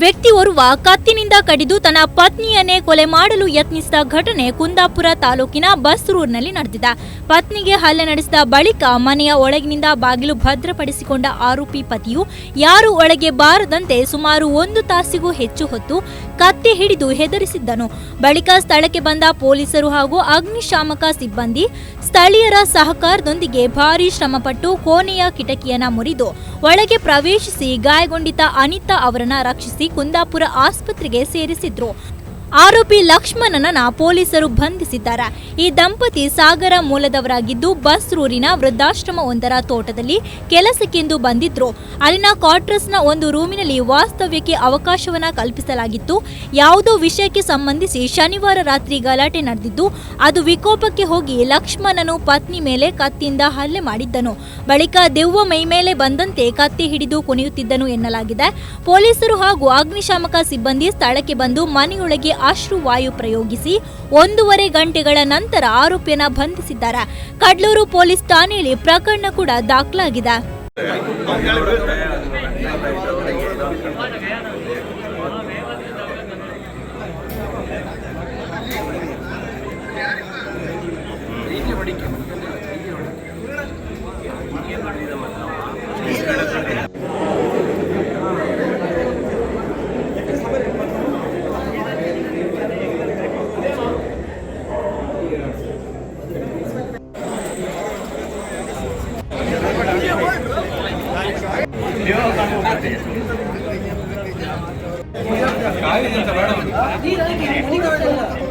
ವ್ಯಕ್ತಿಯೋರ್ವ ಕತ್ತಿನಿಂದ ಕಡಿದು ತನ್ನ ಪತ್ನಿಯನ್ನೇ ಕೊಲೆ ಮಾಡಲು ಯತ್ನಿಸಿದ ಘಟನೆ ಕುಂದಾಪುರ ತಾಲೂಕಿನ ಬಸ್ರೂರ್ನಲ್ಲಿ ನಡೆದಿದೆ. ಪತ್ನಿಗೆ ಹಲ್ಲೆ ನಡೆಸಿದ ಬಳಿಕ ಮನೆಯ ಒಳಗಿನಿಂದ ಬಾಗಿಲು ಭದ್ರಪಡಿಸಿಕೊಂಡ ಆರೋಪಿ ಪತಿಯು ಯಾರು ಒಳಗೆ ಬಾರದಂತೆ ಸುಮಾರು ಒಂದು ತಾಸಿಗೂ ಹೆಚ್ಚು ಹೊತ್ತು ಕತ್ತಿ ಹಿಡಿದು ಹೆದರಿಸಿದ್ದನು. ಬಳಿಕ ಸ್ಥಳಕ್ಕೆ ಬಂದ ಪೊಲೀಸರು ಹಾಗೂ ಅಗ್ನಿಶಾಮಕ ಸಿಬ್ಬಂದಿ ಸ್ಥಳೀಯರ ಸಹಕಾರದೊಂದಿಗೆ ಭಾರೀ ಶ್ರಮಪಟ್ಟು ಕೋಣೆಯ ಕಿಟಕಿಯನ್ನ ಮುರಿದು ಒಳಗೆ ಪ್ರವೇಶಿಸಿ ಗಾಯಗೊಂಡಿದ್ದ ಅನಿತಾ ಅವರನ್ನ ರಕ್ಷಿಸಿ ಕುಂದಾಪುರ ಆಸ್ಪತ್ರೆಗೆ ಸೇರಿಸಿದ್ರು. ಆರೋಪಿ ಲಕ್ಷ್ಮಣನನ್ನ ಪೊಲೀಸರು ಬಂಧಿಸಿದ್ದಾರೆ. ಈ ದಂಪತಿ ಸಾಗರ ಮೂಲದವರಾಗಿದ್ದು ಬಸ್ರೂರಿನ ವೃದ್ಧಾಶ್ರಮ ಒಂದರ ತೋಟದಲ್ಲಿ ಕೆಲಸಕ್ಕೆಂದು ಬಂದಿದ್ರು. ಅಲ್ಲಿನ ಕ್ವಾರ್ಟರ್ಸ್ನ ಒಂದು ರೂಮಿನಲ್ಲಿ ವಾಸ್ತವ್ಯಕ್ಕೆ ಅವಕಾಶವನ್ನ ಕಲ್ಪಿಸಲಾಗಿತ್ತು. ಯಾವುದೋ ವಿಷಯಕ್ಕೆ ಸಂಬಂಧಿಸಿ ಶನಿವಾರ ರಾತ್ರಿ ಗಲಾಟೆ ನಡೆದಿದ್ದು, ಅದು ವಿಕೋಪಕ್ಕೆ ಹೋಗಿ ಲಕ್ಷ್ಮಣನು ಪತ್ನಿ ಮೇಲೆ ಕತ್ತಿಯಿಂದ ಹಲ್ಲೆ ಮಾಡಿದ್ದನು. ಬಳಿಕ ದೆವ್ವ ಮೈ ಮೇಲೆ ಬಂದಂತೆ ಕತ್ತಿ ಹಿಡಿದು ಕುಣಿಯುತ್ತಿದ್ದನು ಎನ್ನಲಾಗಿದೆ. ಪೊಲೀಸರು ಹಾಗೂ ಅಗ್ನಿಶಾಮಕ ಸಿಬ್ಬಂದಿ ಸ್ಥಳಕ್ಕೆ ಬಂದು ಮನೆಯೊಳಗೆ ಅಶ್ರುವಾಯು ಪ್ರಯೋಗಿಸಿ ಒಂದೂವರೆ ಗಂಟೆಗಳ ನಂತರ ಆರೋಪಿಯನ್ನ ಬಂಧಿಸಿದ್ದಾರೆ. ಕಡ್ಲೂರು ಪೊಲೀಸ್ ಠಾಣೆಯಲ್ಲಿ ಪ್ರಕರಣ ಕೂಡ ದಾಖಲಾಗಿದೆ. ಯಾಕೆ ಅಂತ ಹೇಳೋದು